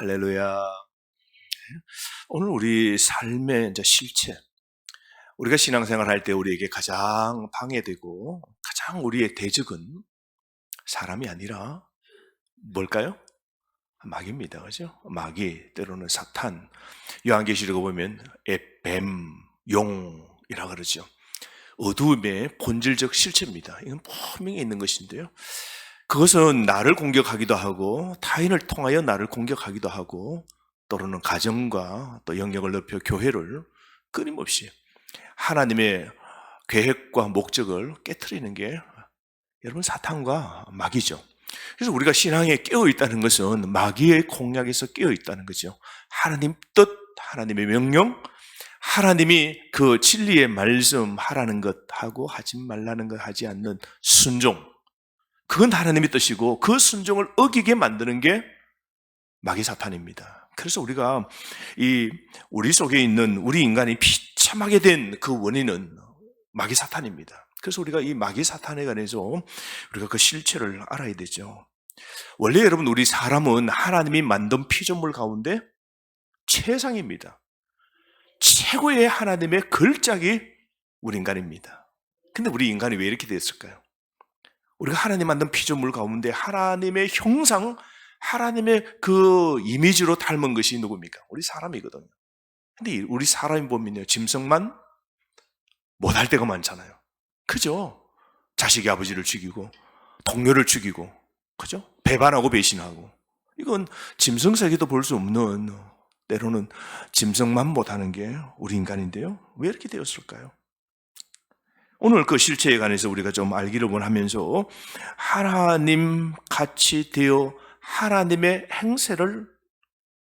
할렐루야. 오늘 우리 삶의 이제 실체. 우리가 신앙생활 할 때 우리에게 가장 방해되고 가장 우리의 대적은 사람이 아니라 뭘까요? 마귀입니다. 그죠? 마귀, 때로는 사탄. 요한계시록에 보면 애, 뱀, 용이라 그러죠. 어두움의 본질적 실체입니다. 이건 분명히 있는 것인데요. 그것은 나를 공격하기도 하고 타인을 통하여 나를 공격하기도 하고 또는 가정과 또 영역을 넓혀 교회를 끊임없이 하나님의 계획과 목적을 깨뜨리는 게 여러분 사탄과 마귀죠. 그래서 우리가 신앙에 깨어 있다는 것은 마귀의 공략에서 깨어 있다는 거죠. 하나님 뜻, 하나님의 명령, 하나님이 그 진리의 말씀 하라는 것 하고 하지 말라는 것 하지 않는 순종. 그건 하나님의 뜻이고 그 순종을 어기게 만드는 게 마귀 사탄입니다. 그래서 우리가 이 우리 속에 있는 우리 인간이 비참하게 된 그 원인은 마귀 사탄입니다. 그래서 우리가 이 마귀 사탄에 관해서 우리가 그 실체를 알아야 되죠. 원래 여러분 우리 사람은 하나님이 만든 피조물 가운데 최상입니다. 최고의 하나님의 걸작이 우리 인간입니다. 근데 우리 인간이 왜 이렇게 됐을까요? 우리가 하나님 만든 피조물 가운데 하나님의 형상, 하나님의 그 이미지로 닮은 것이 누굽니까? 우리 사람이거든요. 근데 우리 사람이 보면요, 짐승만 못할 때가 많잖아요. 그죠? 자식이 아버지를 죽이고, 동료를 죽이고, 그죠? 배반하고 배신하고. 이건 짐승 세계도 볼 수 없는, 때로는 짐승만 못하는 게 우리 인간인데요. 왜 이렇게 되었을까요? 오늘 그 실체에 관해서 우리가 좀 알기를 원하면서 하나님 같이 되어 하나님의 행세를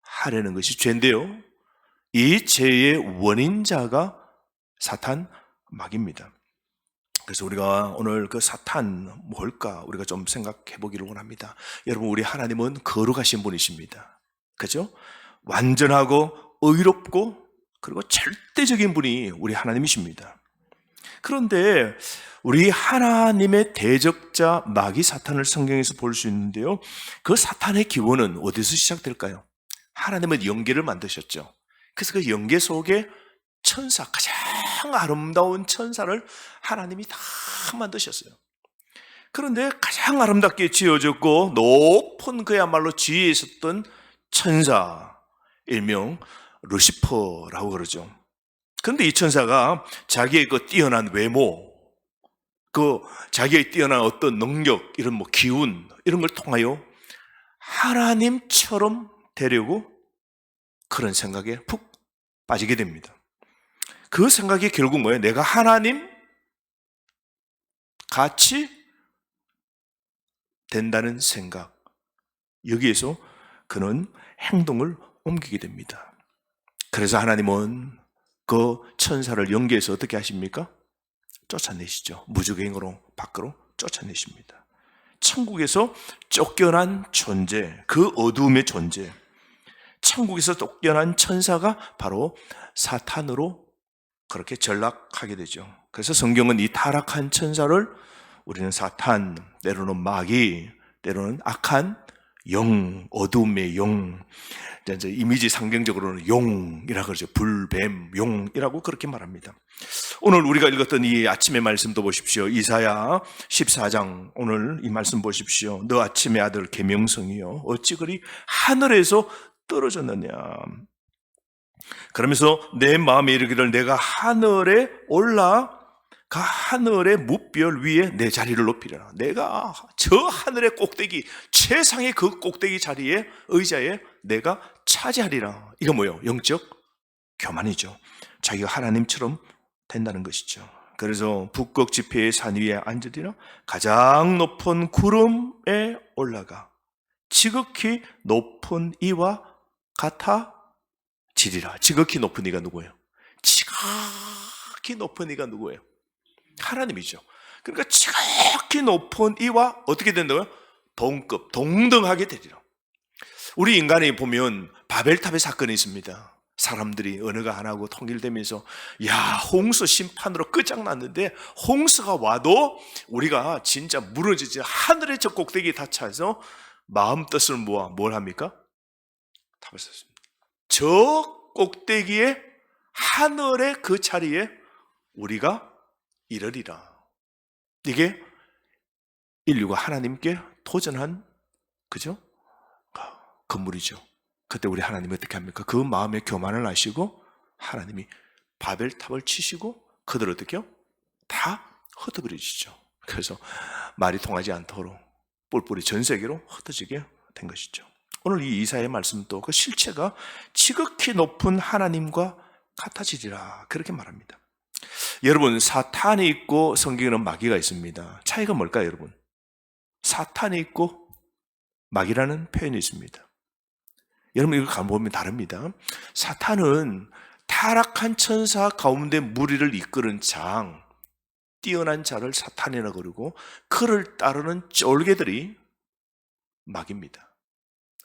하려는 것이 죄인데요. 이 죄의 원인자가 사탄 마귀입니다. 그래서 우리가 오늘 그 사탄 뭘까 우리가 좀 생각해 보기를 원합니다. 여러분 우리 하나님은 거룩하신 분이십니다. 그죠? 완전하고 의롭고 그리고 절대적인 분이 우리 하나님이십니다. 그런데 우리 하나님의 대적자 마귀 사탄을 성경에서 볼 수 있는데요. 그 사탄의 기원은 어디서 시작될까요? 하나님은 연계를 만드셨죠. 그래서 그 연계 속에 천사, 가장 아름다운 천사를 하나님이 다 만드셨어요. 그런데 가장 아름답게 지어졌고 높은 그야말로 지위에 있었던 천사, 일명 루시퍼라고 그러죠. 그런데 이 천사가 자기의 그 뛰어난 외모, 그 자기의 뛰어난 어떤 능력, 이런 뭐 기운, 이런 걸 통하여 하나님처럼 되려고 그런 생각에 푹 빠지게 됩니다. 그 생각이 결국 뭐예요? 내가 하나님 같이 된다는 생각. 여기에서 그는 행동을 옮기게 됩니다. 그래서 하나님은 그 천사를 연계해서 어떻게 하십니까? 쫓아내시죠. 무주갱으로 밖으로 쫓아내십니다. 천국에서 쫓겨난 존재, 그 어두움의 존재, 천국에서 쫓겨난 천사가 바로 사탄으로 그렇게 전락하게 되죠. 그래서 성경은 이 타락한 천사를 우리는 사탄, 때로는 마귀, 때로는 악한 영, 어둠의 용, 이제 이미지 상징적으로는 용이라고 그러죠. 불 뱀, 용이라고 그렇게 말합니다. 오늘 우리가 읽었던 이 아침의 말씀도 보십시오. 이사야 14장 오늘 이 말씀 보십시오. 너 아침의 아들 계명성이요 어찌 그리 하늘에서 떨어졌느냐. 그러면서 내 마음에 이르기를 내가 하늘에 올라 그 하늘의 무별 위에 내 자리를 높이려라. 내가 저 하늘의 꼭대기, 최상의 그 꼭대기 자리에, 의자에 내가 차지하리라. 이거 뭐예요? 영적 교만이죠. 자기가 하나님처럼 된다는 것이죠. 그래서 북극 지폐의 산 위에 앉으리라. 가장 높은 구름에 올라가 지극히 높은 이와 같아 지리라. 지극히 높은 이가 누구예요? 지극히 높은 이가 누구예요? 하나님이죠. 그러니까 지극히 높은 이와 어떻게 된다고요? 동급, 동등하게 되리라. 우리 인간이 보면 바벨탑의 사건이 있습니다. 사람들이 언어가 하나고 통일되면서 야 홍수 심판으로 끝장났는데 홍수가 와도 우리가 진짜 무너지지 하늘의 저 꼭대기에 닿쳐서 마음 뜻을 모아 뭘 합니까? 다 하셨습니다. 저 꼭대기에 하늘의 그 자리에 우리가 이르리라. 이게 인류가 하나님께 도전한 그죠? 건물이죠. 그때 우리 하나님 어떻게 합니까? 그 마음의 교만을 아시고 하나님이 바벨탑을 치시고 그들 어떻게요? 다 흩어버리시죠. 그래서 말이 통하지 않도록 뿔뿔이 전 세계로 흩어지게 된 것이죠. 오늘 이 이사의 말씀도 그 실체가 지극히 높은 하나님과 같아지리라 그렇게 말합니다. 여러분 사탄이 있고 성경에는 마귀가 있습니다. 차이가 뭘까요, 여러분? 사탄이 있고 마귀라는 표현이 있습니다. 여러분 이거 가보면 다릅니다. 사탄은 타락한 천사 가운데 무리를 이끄는 장, 뛰어난 자를 사탄이라 그러고 그를 따르는 쫄개들이 마귀입니다.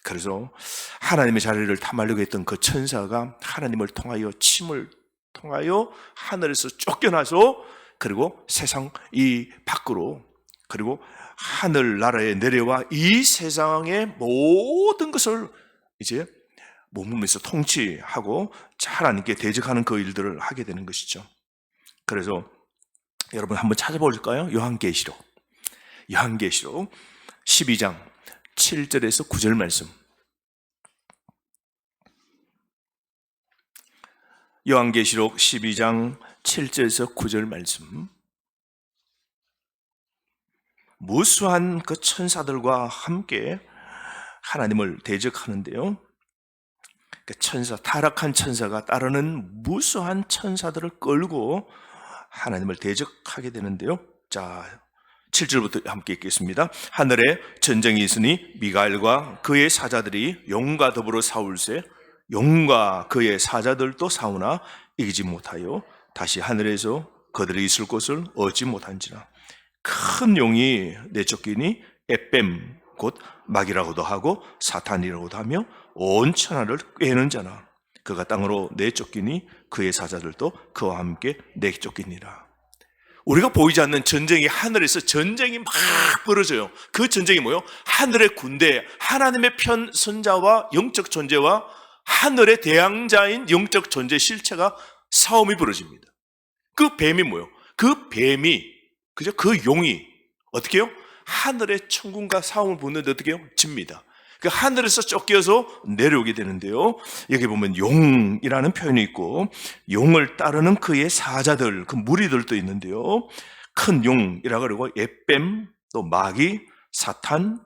그래서 하나님의 자리를 탐하려고 했던 그 천사가 하나님을 통하여 침을 통하여 하늘에서 쫓겨나서 그리고 세상 이 밖으로 그리고 하늘 나라에 내려와 이 세상의 모든 것을 이제 몸으로서 통치하고 하나님께 대적하는 그 일들을 하게 되는 것이죠. 그래서 여러분 한번 찾아볼까요? 요한계시록. 요한계시록 12장 7절에서 9절 말씀. 요한계시록 12장 7절에서 9절 말씀. 무수한 그 천사들과 함께 하나님을 대적하는데요. 그 천사, 타락한 천사가 따르는 무수한 천사들을 끌고 하나님을 대적하게 되는데요. 자, 7절부터 함께 읽겠습니다. 하늘에 전쟁이 있으니 미가엘과 그의 사자들이 용과 더불어 싸울세 용과 그의 사자들도 싸우나 이기지 못하여 다시 하늘에서 그들이 있을 곳을 얻지 못한지라 큰 용이 내쫓기니 에뱀 곧 마귀라고도 하고 사탄이라고도 하며 온 천하를 꿰는 자나 그가 땅으로 내쫓기니 그의 사자들도 그와 함께 내쫓기니라. 우리가 보이지 않는 전쟁이 하늘에서 전쟁이 막 벌어져요. 그 전쟁이 뭐요? 하늘의 군대, 하나님의 편 선자와 영적 존재와 하늘의 대항자인 영적 존재 실체가 싸움이 벌어집니다. 그 뱀이 뭐요? 그 뱀이 그죠? 그 용이 어떻게 해요? 하늘의 천군과 싸움을 붙는데 어떻게 해요? 집니다. 그 하늘에서 쫓겨서 내려오게 되는데요. 여기 보면 용이라는 표현이 있고 용을 따르는 그의 사자들, 그 무리들도 있는데요. 큰 용이라 그러고 예뱀, 또 마귀, 사탄,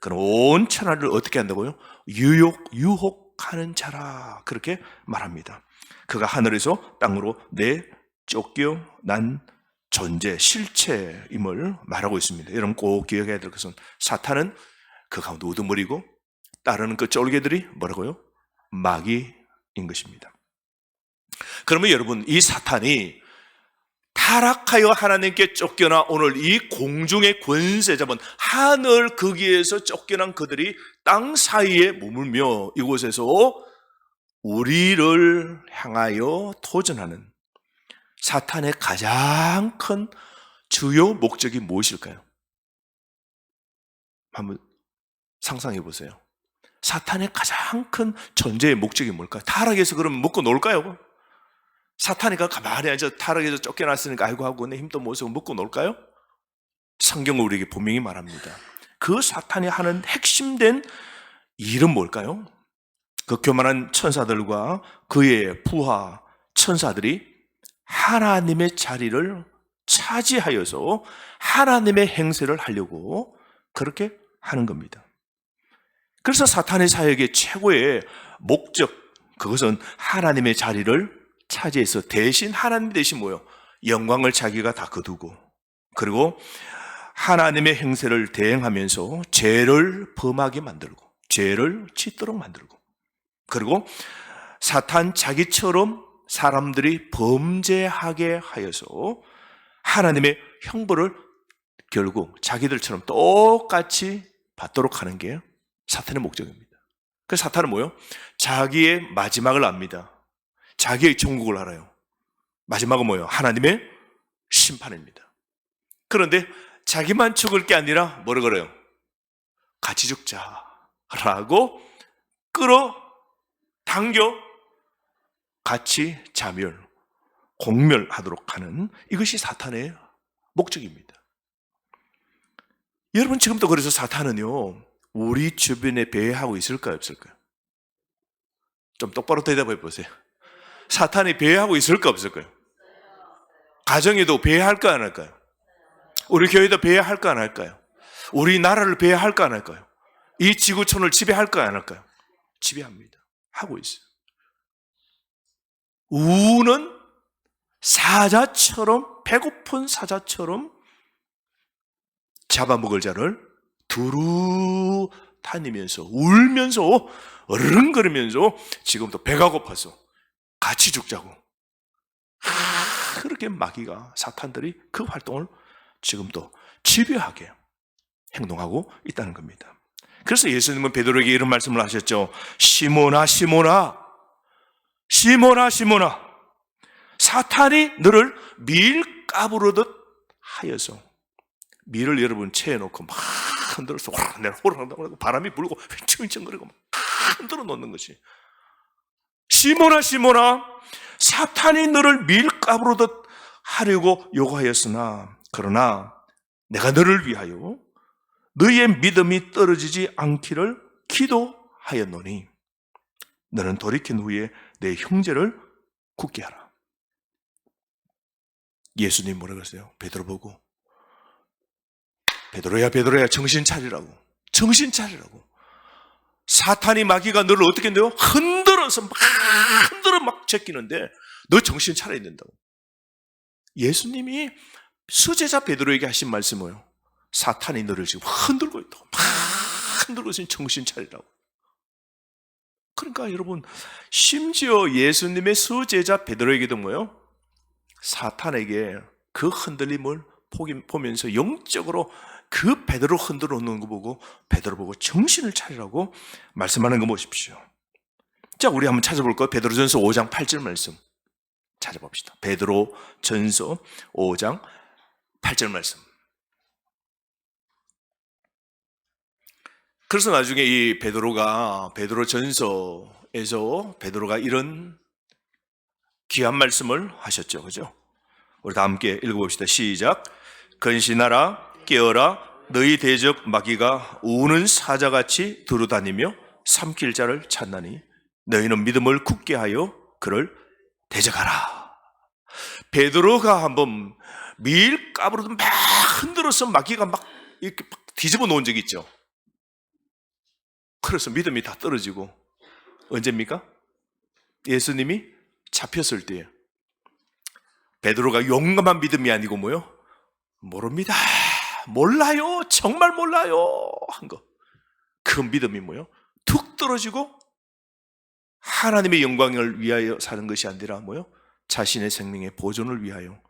그런 온 천하를 어떻게 한다고요? 유혹, 유혹 하는 자라 그렇게 말합니다. 그가 하늘에서 땅으로 내 쫓겨난 존재, 실체임을 말하고 있습니다. 여러분 꼭 기억해야 될 것은 사탄은 그 가운데 우두머리고 따르는 그 쫄개들이 뭐라고요? 마귀인 것입니다. 그러면 여러분 이 사탄이 타락하여 하나님께 쫓겨나 오늘 이 공중의 권세 잡은 하늘 거기에서 쫓겨난 그들이 땅 사이에 머물며 이곳에서 우리를 향하여 도전하는 사탄의 가장 큰 주요 목적이 무엇일까요? 한번 상상해 보세요. 사탄의 가장 큰 존재의 목적이 뭘까요? 타락해서 그러면 먹고 놀까요? 사탄이가 가만히 앉아 타락해서 쫓겨났으니까 아이고 하고 내 힘도 모습 먹고 놀까요? 성경은 우리에게 분명히 말합니다. 그 사탄이 하는 핵심된 일은 뭘까요? 그 교만한 천사들과 그의 부하 천사들이 하나님의 자리를 차지하여서 하나님의 행세를 하려고 그렇게 하는 겁니다. 그래서 사탄의 사역의 최고의 목적, 그것은 하나님의 자리를 차지해서 대신 하나님 대신 뭐요? 영광을 자기가 다 거두고, 그리고 하나님의 행세를 대행하면서 죄를 범하게 만들고, 죄를 짓도록 만들고, 그리고 사탄 자기처럼 사람들이 범죄하게 하여서 하나님의 형벌을 결국 자기들처럼 똑같이 받도록 하는 게 사탄의 목적입니다. 그 사탄은 뭐요? 자기의 마지막을 압니다. 자기의 종국을 알아요. 마지막은 뭐예요? 하나님의 심판입니다. 그런데 자기만 죽을 게 아니라 뭐라 그래요? 같이 죽자라고 끌어 강겨 같이 자멸, 공멸하도록 하는 이것이 사탄의 목적입니다. 여러분 지금도 그래서 사탄은요 우리 주변에 배회하고 있을까요 없을까요? 좀 똑바로 대답해 보세요. 사탄이 배회하고 있을까 없을까요? 가정에도 배회할까 안 할까요? 우리 교회도 배회할까 안 할까요? 우리 나라를 배회할까 안 할까요? 이 지구촌을 지배할까 안 할까요? 지배합니다. 하고 있어요. 우는 사자처럼 배고픈 사자처럼 잡아먹을 자를 두루 다니면서 울면서 어른거리면서 지금도 배가 고파서 같이 죽자고 아, 그렇게 마귀가 사탄들이 그 활동을 지금도 집요하게 행동하고 있다는 겁니다. 그래서 예수님은 베드로에게 이런 말씀을 하셨죠. 시모나 시모나 시모나 시모나 사탄이 너를 밀가부르듯 하여서 밀을 여러분 채워놓고 막 흔들어서 호랑내라 호랑내라 바람이 불고 휘청휘청거리고 막 흔들어 놓는 것이 시모나 시모나 사탄이 너를 밀가부르듯 하려고 요구하였으나 그러나 내가 너를 위하여 너의 믿음이 떨어지지 않기를 기도하였노니 너는 돌이킨 후에 내 형제를 굳게 하라. 예수님 뭐라 그랬어요? 베드로 보고 베드로야 베드로야 정신 차리라고 정신 차리라고 사탄이 마귀가 너를 어떻게 한대요? 흔들어서 막 흔들어 막 제끼는데 너 정신 차려야 된다고 예수님이 수제자 베드로에게 하신 말씀은 뭐예요? 사탄이 너를 지금 흔들고 있다고 막 흔들고 있으니 정신 차리라고 그러니까 여러분 심지어 예수님의 수제자 베드로에게도 뭐예요? 사탄에게 그 흔들림을 보면서 영적으로 그 베드로 흔들어 놓는 거 보고 베드로 보고 정신을 차리라고 말씀하는 거 보십시오. 자, 우리 한번 찾아볼까요? 베드로전서 5장 8절 말씀 찾아봅시다. 베드로 전서 5장 8절 말씀. 그래서 나중에 이 베드로가 베드로 전서에서 베드로가 이런 귀한 말씀을 하셨죠. 그죠? 우리 다 함께 읽어 봅시다. 시작. 근신하라, 깨어라, 너희 대적 마귀가 우는 사자같이 두루다니며 삼킬 자를 찾나니 너희는 믿음을 굳게 하여 그를 대적하라. 베드로가 한번 밀가부로도 막 흔들어서 마귀가 막 이렇게 막 뒤집어 놓은 적이 있죠. 그래서 믿음이 다 떨어지고 언제입니까? 예수님이 잡혔을 때에 베드로가 용감한 믿음이 아니고 뭐요? 모릅니다. 몰라요. 정말 몰라요. 한 거. 그 믿음이 뭐요? 툭 떨어지고 하나님의 영광을 위하여 사는 것이 아니라 뭐요? 자신의 생명의 보존을 위하여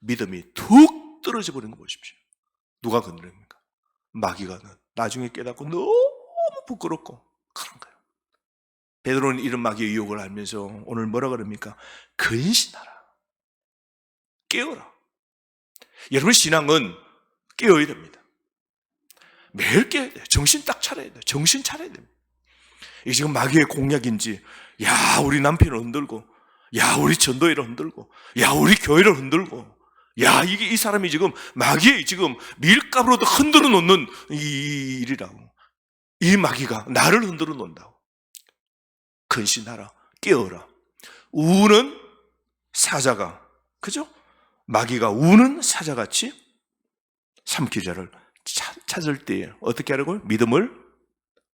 믿음이 툭 떨어져 버린 거 보십시오. 누가 건드립니까? 마귀가 나중에 깨닫고 너무 부끄럽고 그런 거예요. 베드로는 이런 마귀의 유혹을 알면서 오늘 뭐라 그럽니까? 근신하라. 깨어라. 여러분 신앙은 깨어야 됩니다. 매일 깨어야 돼요. 정신 딱 차려야 돼요. 정신 차려야 됩니다. 이게 지금 마귀의 공약인지, 야, 우리 남편을 흔들고, 야, 우리 전도회를 흔들고, 야, 우리 교회를 흔들고, 야, 이게 이 사람이 지금 마귀의 지금 밀가루로 흔들어 놓는 이 일이라고. 이 마귀가 나를 흔들어 놓는다고. 근신하라. 깨어라. 우는 사자가, 그죠? 마귀가 우는 사자같이 삼키자를 찾을 때에 어떻게 하라고요? 믿음을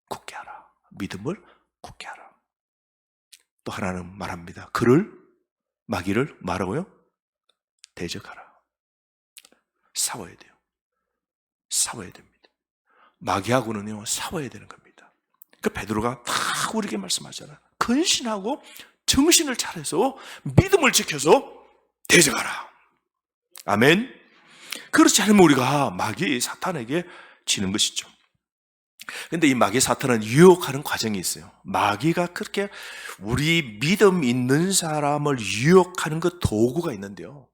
굳게 하라. 믿음을 굳게 하라. 또 하나는 말합니다. 그를 마귀를 말하고요. 대적하라. 싸워야 돼요. 싸워야 됩니다. 마귀하고는요 싸워야 되는 겁니다. 그 베드로가 다 우리에게 말씀하잖아요. 근신하고 정신을 차려서 믿음을 지켜서 대적하라. 아멘. 그렇지 않으면 우리가 마귀 사탄에게 지는 것이죠. 근데 이 마귀 사탄은 유혹하는 과정이 있어요. 마귀가 그렇게 우리 믿음 있는 사람을 유혹하는 그 도구가 있는데요.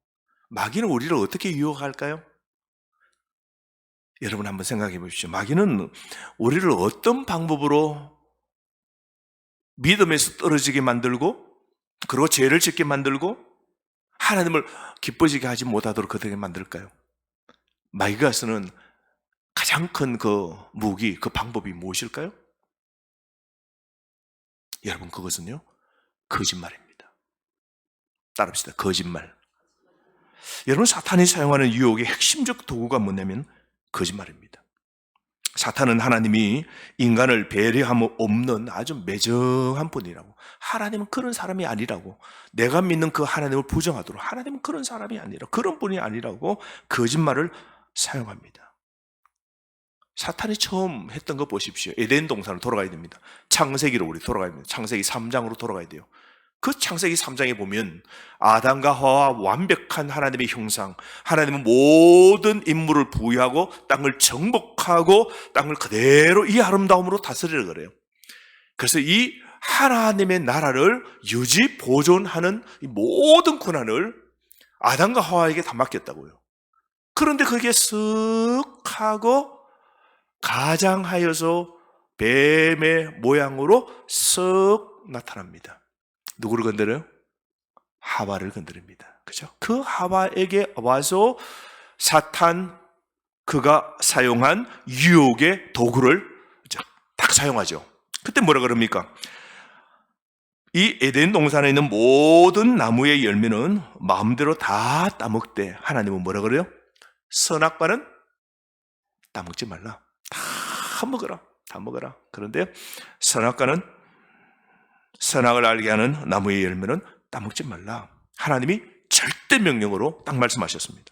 마귀는 우리를 어떻게 유혹할까요? 여러분 한번 생각해 보십시오. 마귀는 우리를 어떤 방법으로 믿음에서 떨어지게 만들고 그리고 죄를 짓게 만들고 하나님을 기뻐지게 하지 못하도록 그들에게 만들까요? 마귀가 쓰는 가장 큰 그 무기, 그 방법이 무엇일까요? 여러분 그것은요 거짓말입니다. 따라합시다. 거짓말. 여러분 사탄이 사용하는 유혹의 핵심적 도구가 뭐냐면 거짓말입니다. 사탄은 하나님이 인간을 배려함 없는 아주 매정한 분이라고. 하나님은 그런 사람이 아니라고. 내가 믿는 그 하나님을 부정하도록. 하나님은 그런 사람이 아니라 그런 분이 아니라고 거짓말을 사용합니다. 사탄이 처음 했던 거 보십시오. 에덴 동산으로 돌아가야 됩니다. 창세기로 우리 돌아가야 됩니다. 창세기 3장으로 돌아가야 돼요. 그 창세기 3장에 보면 아담과 하와 완벽한 하나님의 형상, 하나님은 모든 인물을 부여하고 땅을 정복하고 땅을 그대로 이 아름다움으로 다스리려 그래요. 그래서 이 하나님의 나라를 유지 보존하는 이 모든 권한을 아담과 하와에게 다 맡겼다고요. 그런데 그게 쓱 하고 가장하여서 뱀의 모양으로 쓱 나타납니다. 누구를 건드려요? 하와를 건드립니다. 그죠? 그 하와에게 와서 사탄 그가 사용한 유혹의 도구를 딱 사용하죠. 그때 뭐라 그럽니까? 이 에덴 동산에 있는 모든 나무의 열매는 마음대로 다 따먹되 하나님은 뭐라 그래요? 선악과는 따먹지 말라. 다 먹어라. 다 먹어라. 그런데 선악과는 선악을 알게 하는 나무의 열매는 따먹지 말라. 하나님이 절대 명령으로 딱 말씀하셨습니다.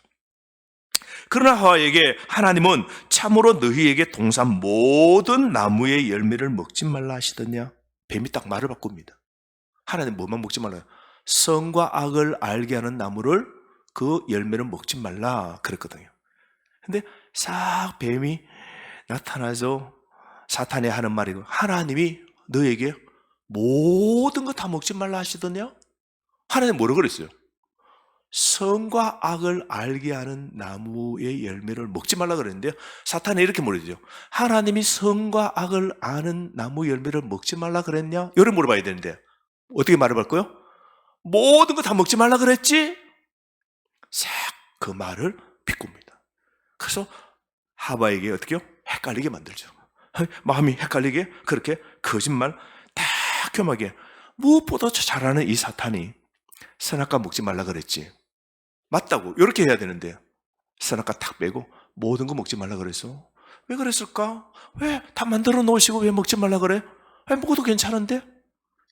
그러나 하와에게 하나님은 참으로 너희에게 동산 모든 나무의 열매를 먹지 말라 하시더냐? 뱀이 딱 말을 바꿉니다. 하나님 뭐만 먹지 말라? 성과 악을 알게 하는 나무를 그 열매를 먹지 말라 그랬거든요. 근데 싹 뱀이 나타나서 사탄이 하는 말이고 하나님이 너에게 모든 거다 먹지 말라 하시더냐? 하나님 뭐라 그랬어요? 성과 악을 알게 하는 나무의 열매를 먹지 말라 그랬는데요. 사탄이 이렇게 물어죠. 하나님이 성과 악을 아는 나무 열매를 먹지 말라 그랬냐? 이를 물어봐야 되는데 어떻게 말해볼 거요? 모든 거 다 먹지 말라 그랬지? 싹 그 말을 비꿉니다. 그래서 하바에게 어떻게요? 헷갈리게 만들죠. 마음이 헷갈리게 그렇게 거짓말 탁겸하게 무엇보다 잘하는 이 사탄이 선악과 먹지 말라 그랬지. 맞다고 이렇게 해야 되는데 선악과 탁 빼고 모든 거 먹지 말라 그랬어. 왜 그랬을까? 왜 다 만들어 놓으시고 왜 먹지 말라 그래? 왜 먹어도 괜찮은데?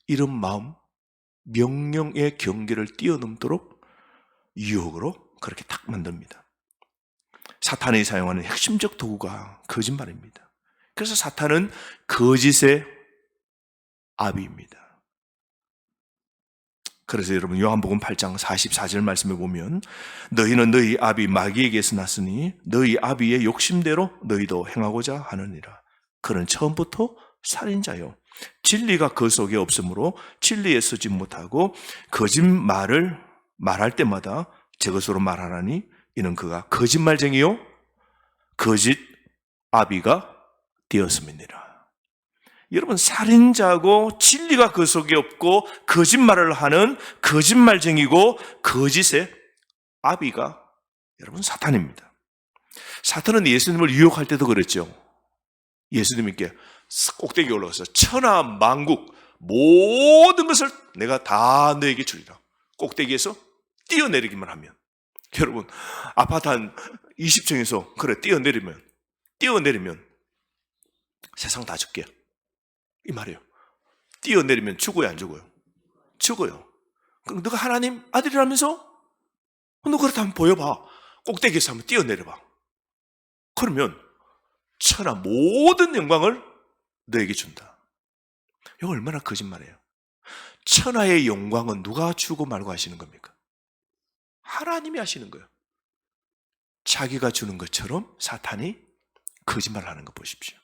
이런 마음, 명령의 경계를 뛰어넘도록 유혹으로 그렇게 탁 만듭니다. 사탄이 사용하는 핵심적 도구가 거짓말입니다. 그래서 사탄은 거짓의 아비입니다. 그래서 여러분 요한복음 8장 44절 말씀에 보면 너희는 너희 아비 마귀에게서 났으니 너희 아비의 욕심대로 너희도 행하고자 하느니라. 그는 처음부터 살인자요. 진리가 그 속에 없으므로 진리에 서지 못하고 거짓말을 말할 때마다 저것으로 말하라니 이는 그가 거짓말쟁이요 거짓 아비가 되었음이니라. 여러분 살인자고 진리가 그 속에 없고 거짓말을 하는 거짓말쟁이고 거짓의 아비가 여러분 사탄입니다. 사탄은 예수님을 유혹할 때도 그랬죠. 예수님께 꼭대기에 올라가서 천하 만국 모든 것을 내가 다 너에게 주리라. 꼭대기에서 뛰어내리기만 하면 여러분 아파트 한 20층에서 그래 뛰어내리면 뛰어내리면 세상 다 줄게. 이 말이에요. 뛰어내리면 죽어요, 안 죽어요? 죽어요. 그럼 너가 하나님 아들이라면서? 너 그렇다 한번 보여봐. 꼭대기에서 한번 뛰어내려봐. 그러면 천하 모든 영광을 너에게 준다. 이거 얼마나 거짓말이에요. 천하의 영광은 누가 주고 말고 하시는 겁니까? 하나님이 하시는 거예요. 자기가 주는 것처럼 사탄이 거짓말을 하는 거 보십시오.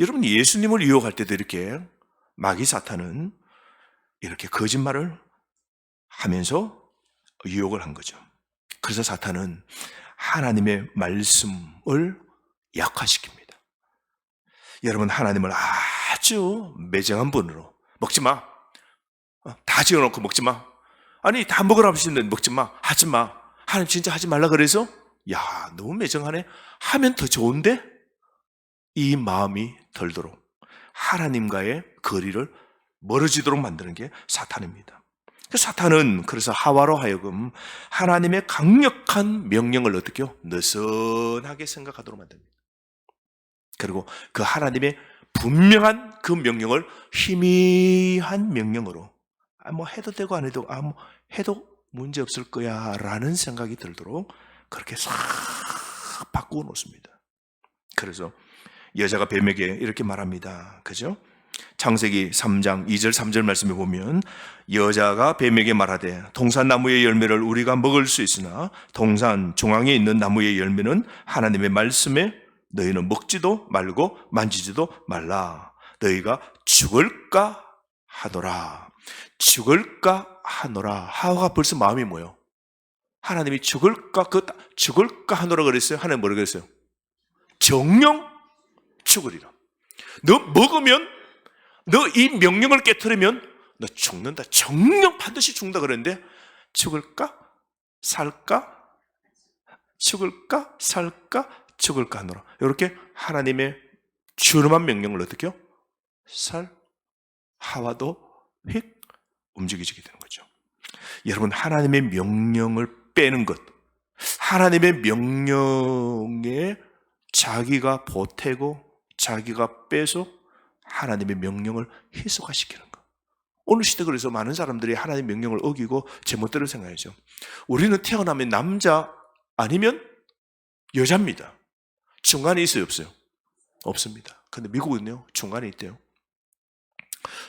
여러분 예수님을 유혹할 때도 이렇게 마귀 사탄은 이렇게 거짓말을 하면서 유혹을 한 거죠. 그래서 사탄은 하나님의 말씀을 약화시킵니다. 여러분 하나님을 아주 매정한 분으로 먹지 마. 어, 다 지어놓고 먹지 마. 아니, 다 먹으라고 하시는데 먹지 마. 하지 마. 하나님 진짜 하지 말라 그래서? 야, 너무 매정하네. 하면 더 좋은데? 이 마음이 덜도록 하나님과의 거리를 멀어지도록 만드는 게 사탄입니다. 그 사탄은 그래서 하와로 하여금 하나님의 강력한 명령을 어떻게요? 느슨하게 생각하도록 만듭니다. 그리고 그 하나님의 분명한 그 명령을 희미한 명령으로 아, 뭐 해도 되고 안 해도 아, 뭐 해도 문제 없을 거야 라는 생각이 들도록 그렇게 싹 바꾸어 놓습니다. 그래서 여자가 뱀에게 이렇게 말합니다. 그죠? 창세기 3장 2절 3절 말씀에 보면 여자가 뱀에게 말하되 동산 나무의 열매를 우리가 먹을 수 있으나 동산 중앙에 있는 나무의 열매는 하나님의 말씀에 너희는 먹지도 말고 만지지도 말라. 너희가 죽을까 하노라. 죽을까 하노라. 하와가 벌써 마음이 뭐요? 하나님이 죽을까 그 죽을까 하노라 그랬어요. 하나님 뭐라 그랬어요? 정령 죽으리라. 너 먹으면 너 이 명령을 깨뜨리면 너 죽는다. 정령 반드시 죽는다 그랬는데 죽을까? 살까? 죽을까? 살까? 죽을까 하노라. 이렇게 하나님의 주름한 명령을 어떻게 요? 살 하와도 휙 움직이게 되는 거죠. 여러분 하나님의 명령을 빼는 것 하나님의 명령에 자기가 보태고 자기가 빼서 하나님의 명령을 희소화시키는 것. 오늘 시대 그래서 많은 사람들이 하나님의 명령을 어기고 제멋대로 생각하죠. 우리는 태어나면 남자 아니면 여자입니다. 중간에 있어요, 없어요? 없습니다. 근데 미국은요, 중간에 있대요.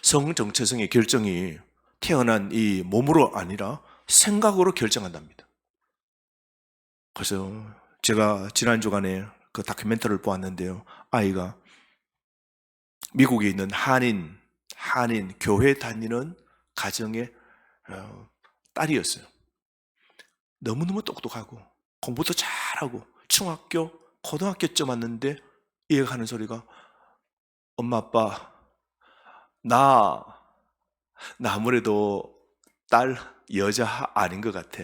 성 정체성의 결정이 태어난 이 몸으로 아니라 생각으로 결정한답니다. 그래서 제가 지난 주간에 그 다큐멘터리를 보았는데요. 아이가 미국에 있는 한인, 한인 교회 다니는 가정의 어, 딸이었어요. 너무너무 똑똑하고 공부도 잘하고 중학교, 고등학교쯤 왔는데 얘가 하는 소리가 엄마 아빠 나, 나 아무래도 딸 여자 아닌 것 같아.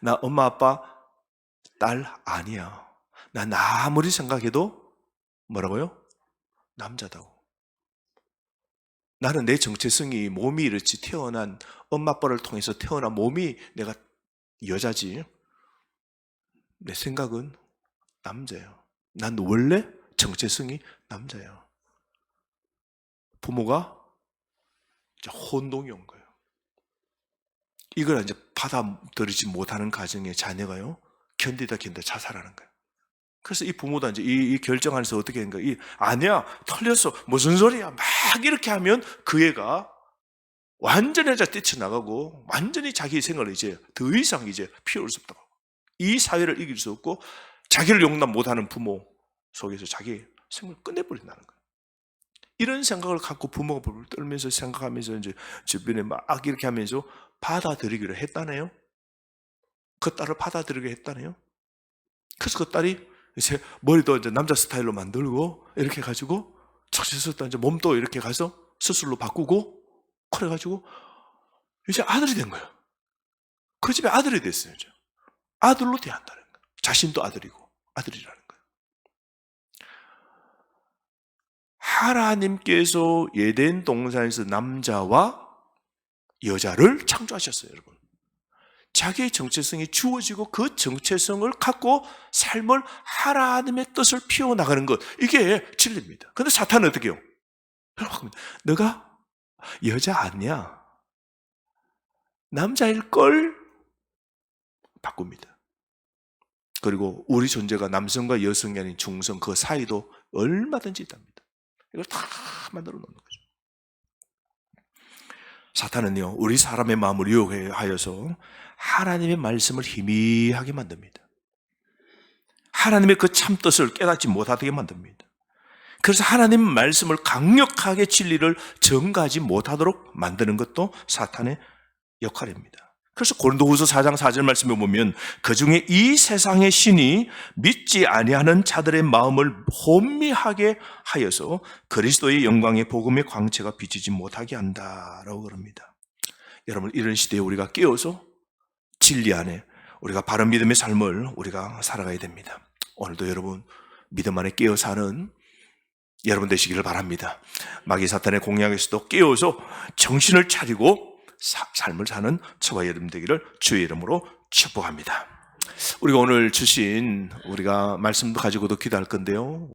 나 엄마 아빠 딸 아니야. 난 아무리 생각해도 뭐라고요? 남자다고. 나는 내 정체성이 몸이 이렇지 태어난 엄마 아빠를 통해서 태어난 몸이 내가 여자지. 내 생각은 남자예요. 난 원래 정체성이 남자예요. 부모가 혼동이 온 거예요. 이걸 이제 받아들이지 못하는 가정의 자녀가요, 견디다 견디다 자살하는 거예요. 그래서 이 부모도 이제 이, 이 결정하면서 어떻게 한 거야? 이, 아니야, 털렸어. 무슨 소리야? 막 이렇게 하면 그 애가 완전히 뛰쳐나가고 완전히 자기 생활을 이제 더 이상 이제 피울 수 없다고. 이 사회를 이길 수 없고 자기를 용납 못하는 부모 속에서 자기 생을 끝내버린다는 거예요. 이런 생각을 갖고 부모가 불을 떨면서 생각하면서 이제 주변에 막 이렇게 하면서 받아들이기로 했다네요. 그 딸을 받아들이게 했다네요. 그래서 그 딸이 이제 머리도 이제 남자 스타일로 만들고 이렇게 해가지고 척척척 이제 몸도 이렇게 가서 수술로 바꾸고 그래 가지고 이제 아들이 된 거예요. 그 집에 아들이 됐어요. 이제. 아들로 대한다는 거예요. 자신도 아들이고 아들이라는 거예요. 하나님께서 예덴 동산에서 남자와 여자를 창조하셨어요, 여러분. 자기의 정체성이 주어지고 그 정체성을 갖고 삶을 하나님의 뜻을 피워 나가는 것. 이게 진리입니다. 근데 사탄은 어떻게 해요? 너가 여자 아니야. 남자일 걸? 바꿉니다. 그리고 우리 존재가 남성과 여성이 아닌 중성 그 사이도 얼마든지 있답니다. 이걸 다 만들어 놓는 거죠. 사탄은요, 우리 사람의 마음을 유혹하여서 하나님의 말씀을 희미하게 만듭니다. 하나님의 그 참 뜻을 깨닫지 못하게 만듭니다. 그래서 하나님 말씀을 강력하게 진리를 전가하지 못하도록 만드는 것도 사탄의 역할입니다. 그래서 고린도후서 4장 4절 말씀에 보면 그 중에 이 세상의 신이 믿지 아니하는 자들의 마음을 혼미하게 하여서 그리스도의 영광의 복음의 광채가 비치지 못하게 한다라고 그럽니다. 여러분 이런 시대에 우리가 깨어서 진리 안에 우리가 바른 믿음의 삶을 우리가 살아가야 됩니다. 오늘도 여러분 믿음 안에 깨어 사는 여러분 되시기를 바랍니다. 마귀 사탄의 공약에서도 깨어서 정신을 차리고 사- 삶을 사는 저와 여러분 되기를 주의 이름으로 축복합니다. 우리가 오늘 주신 우리가 말씀도 가지고도 기도할 건데요.